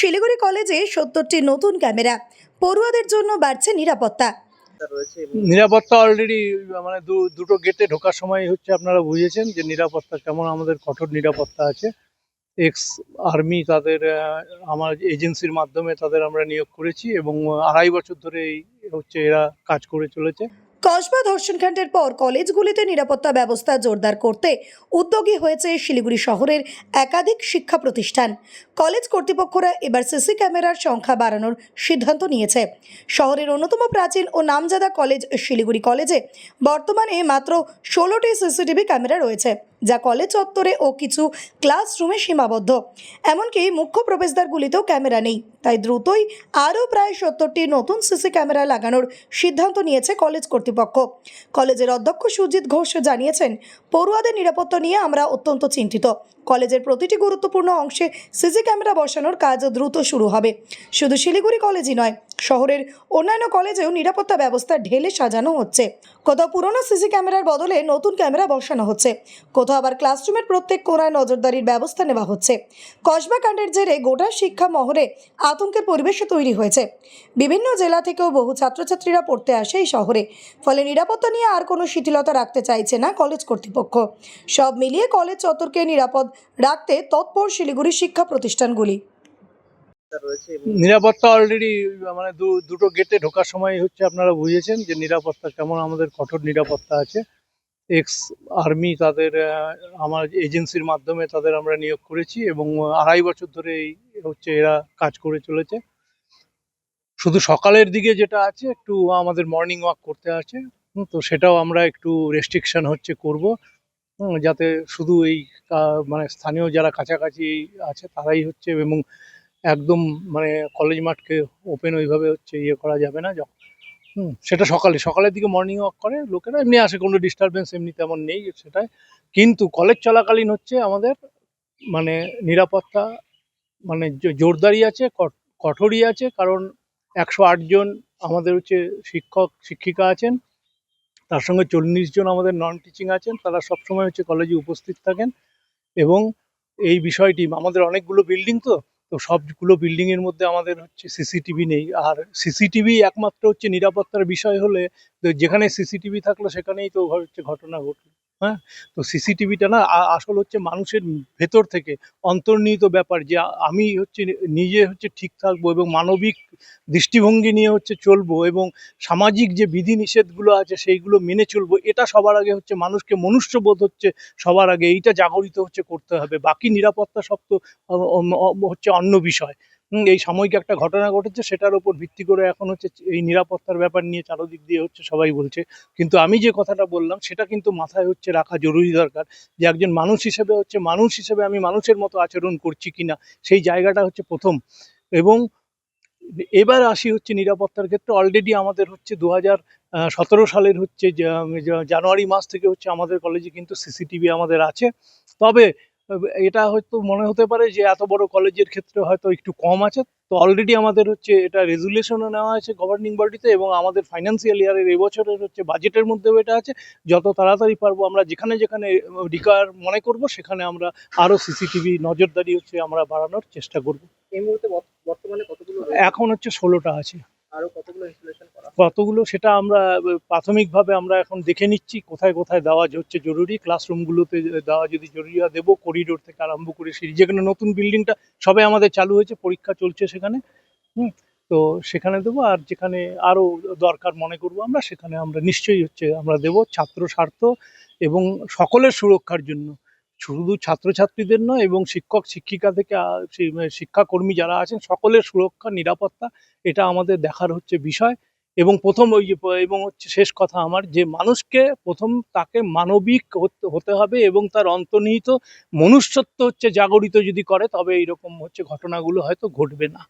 শিলিগুড়ি কলেজে সত্তরটি নতুন ক্যামেরা। পড়ুয়াদের জন্য বাড়ছে নিরাপত্তা। নিরাপত্তা অলরেডি মানে দুটো গেটে ঢোকার সময় হচ্ছে আপনারা বুঝেছেন যে নিরাপত্তা কেমন, আমাদের কঠোর নিরাপত্তা আছে। এক্স আর্মি তাদের আমার এজেন্সির মাধ্যমে তাদের আমরা নিয়োগ করেছি এবং আড়াই বছর ধরে এই হচ্ছে এরা কাজ করে চলেছে। কসবা ধর্ষণকাণ্ডের পর কলেজগুলিতে নিরাপত্তা ব্যবস্থা জোরদার করতে উদ্যোগী হয়েছে শিলিগুড়ি শহরের একাধিক শিক্ষা প্রতিষ্ঠান। কলেজ কর্তৃপক্ষরা এবার সিসি ক্যামেরার সংখ্যা বাড়ানোর সিদ্ধান্ত নিয়েছে। শহরের অন্যতম প্রাচীন ও নামজাদা কলেজ শিলিগুড়ি কলেজে বর্তমানে মাত্র ষোলোটি সিসিটিভি ক্যামেরা রয়েছে। যা কলেজ চত্বরে ও কিছু ক্লাসরুমে সীমাবদ্ধ। এমনকি মুখ্য প্রবেশদ্বারগুলিতেও ক্যামেরা নেই। তাই দ্রুতই আরও প্রায় সত্তরটি নতুন সিসি ক্যামেরা লাগানোর সিদ্ধান্ত নিয়েছে কলেজ কর্তৃপক্ষ। কলেজের অধ্যক্ষ সুজিত ঘোষ জানিয়েছেন, পড়ুয়াদের নিরাপত্তা নিয়ে আমরা অত্যন্ত চিন্তিত। কলেজের প্রতিটি গুরুত্বপূর্ণ অংশে সিসি ক্যামেরা বসানোর কাজ দ্রুত শুরু হবে। শুধু শিলিগুড়ি কলেজই নয় শহরের অন্যান্য কলেজেও নিরাপত্তা ব্যবস্থা ঢেলে সাজানো হচ্ছে। কোথাও পুরনো সিসি ক্যামেরার বদলে নতুন ক্যামেরা বসানো হচ্ছে। কোথাও আবার ক্লাসরুমের প্রত্যেক কোণায় নজরদারির ব্যবস্থা নেওয়া হচ্ছে। কসবা কাণ্ডের জেরে গোটা শিক্ষা মহলে আতঙ্কের পরিবেশও তৈরি হয়েছে। বিভিন্ন জেলা থেকেও বহু ছাত্রছাত্রীরা পড়তে আসে এই শহরে। ফলে নিরাপত্তা নিয়ে আর কোনো শিথিলতা রাখতে চাইছে না কলেজ কর্তৃপক্ষ। সব মিলিয়ে কলেজ চত্বরকে নিরাপদ রাখতে তৎপর শিলিগুড়ি শিক্ষা প্রতিষ্ঠানগুলি। নিরাপত্তা অলরেডি মানে দুটো গেটে ঢোকার সময় হচ্ছে আপনারা বুঝেছেন যে নিরাপত্তা কেমন, আমাদের কঠোর নিরাপত্তা আছে। এক্স আর্মি তাদের আমার এজেন্সির মাধ্যমে তাদের আমরা নিয়োগ করেছি এবং আড়াই বছর ধরে এই হচ্ছে এরা কাজ করে চলেছে। শুধু সকালের দিকে যেটা আছে, একটু আমাদের মর্নিং ওয়াক করতে আছে তো সেটাও আমরা একটু রেস্ট্রিকশন হচ্ছে করব যাতে শুধু এই মানে স্থানীয় যারা কাছাকাছি আছে তারাই হচ্ছে এবং একদম মানে কলেজ মাঠকে ওপেন ওইভাবে হচ্ছে ইয়ে করা যাবে না যখন। হুম, সেটা সকালে, সকালের দিকে মর্নিং ওয়াক করে লোকেরা, এমনি আসে, কোনো ডিস্টারবেন্স এমনি তেমন নেই সেটাই। কিন্তু কলেজ চলাকালীন হচ্ছে আমাদের মানে নিরাপত্তা মানে জোরদারি আছে কঠোরই আছে, কারণ একশো জন আমাদের হচ্ছে শিক্ষক, শিক্ষিকা আছেন, তার সঙ্গে চল্লিশ জন আমাদের নন টিচিং আছেন, তারা সবসময় হচ্ছে কলেজে উপস্থিত থাকেন। এবং এই বিষয়টি, আমাদের অনেকগুলো বিল্ডিং তো তো সবগুলো বিল্ডিং এর মধ্যে আমাদের হচ্ছে সিসিটিভি নেই। আর সিসিটিভি একমাত্র হচ্ছে নিরাপত্তার বিষয় হলে যেখানে সিসিটিভি থাকল সেখানেই তো হচ্ছে ঘটনা ঘটলো। হ্যাঁ? তো সিসিটিভিটা না আসল হচ্ছে মানুষের ভেতর থেকে অন্তর্নিহিত ব্যাপার যে আমি হচ্ছে নিজে হচ্ছে ঠিক থাকব এবং মানবিক দৃষ্টিভঙ্গি নিয়ে হচ্ছে চলবো এবং সামাজিক যে বিধিনিষেধগুলো আছে সেইগুলো মেনে চলবো, এটা সবার আগে হচ্ছে মানুষকে মনুষ্যবোধ হচ্ছে সবার আগে, এইটা জাগরিত হচ্ছে করতে হবে। বাকি নিরাপত্তা সব তো হচ্ছে অন্য বিষয়। এই সাময়িক একটা ঘটনা ঘটেছে, সেটার উপর ভিত্তি করে এখন হচ্ছে এই নিরাপত্তার ব্যাপার নিয়ে চারদিক দিয়ে হচ্ছে সবাই বলছে। কিন্তু আমি যে কথাটা বললাম, সেটা কিন্তু মাথায় হচ্ছে রাখা জরুরি দরকার যে একজন মানুষ হিসেবে হচ্ছে, মানুষ হিসেবে আমি মানুষের মতো আচরণ করছি কিনা, সেই জায়গাটা হচ্ছে প্রথম। এবং এবার আসি হচ্ছে নিরাপত্তার ক্ষেত্রে। অলরেডি আমাদের হচ্ছে দু সতেরো সালের হচ্ছে জানুয়ারি মাস থেকে হচ্ছে আমাদের কলেজে কিন্তু সিসিটিভি আমাদের আছে। তবে এটা হয়তো মনে হতে পারে যে এত বড় কলেজের ক্ষেত্রে হয়তো একটু কম আছে। তো অলরেডি আমাদের হচ্ছে এটা রেজুলেশনও নেওয়া আছে গভর্নিং বডিতে এবং আমাদের ফাইন্যান্সিয়াল ইয়ারের এবছরের হচ্ছে বাজেটের মধ্যেও এটা আছে। যত তাড়াতাড়ি পারব আমরা যেখানে যেখানে রিকোয়ার মনে করব সেখানে আমরা আরও সিসিটিভি নজরদারি হচ্ছে আমরা বাড়ানোর চেষ্টা করব। এই মুহূর্তে বর্তমানে কতগুলো এখন হচ্ছে ষোলোটা আছে। আরও কতগুলো ইনস্টলেশন কতগুলো সেটা আমরা, প্রাথমিকভাবে আমরা এখন দেখে নিচ্ছি, কোথায় কোথায় দেওয়া হচ্ছে জরুরি। ক্লাসরুমগুলোতে দেওয়া যদি জরুরি হয়, দেবো। করিডোর থেকে আরম্ভ করে সিঁড়ি, যেখানে নতুন বিল্ডিংটা সবে আমাদের চালু হয়েছে, পরীক্ষা চলছে সেখানে। হুম, তো সেখানে দেবো। আর যেখানে আরও দরকার মনে করব আমরা, সেখানে আমরা নিশ্চয়ই হচ্ছে আমরা দেব ছাত্র স্বার্থ এবং সকলের সুরক্ষার জন্য। শুধু ছাত্রছাত্রীদের নয়, এবং শিক্ষক, শিক্ষিকা থেকে শিক্ষাকর্মী যারা আছেন, সকলের সুরক্ষা, নিরাপত্তা, এটা আমাদের দেখার হচ্ছে বিষয়। এবং প্রথম ওই এবং হচ্ছে শেষ কথা আমার যে মানুষকে প্রথম তাকে মানবিক হতে হবে এবং তার অন্তর্নিহিত মনুষ্যত্ব হচ্ছে জাগরিত যদি করে, তবে এইরকম হচ্ছে ঘটনাগুলো হয়তো ঘটবে না।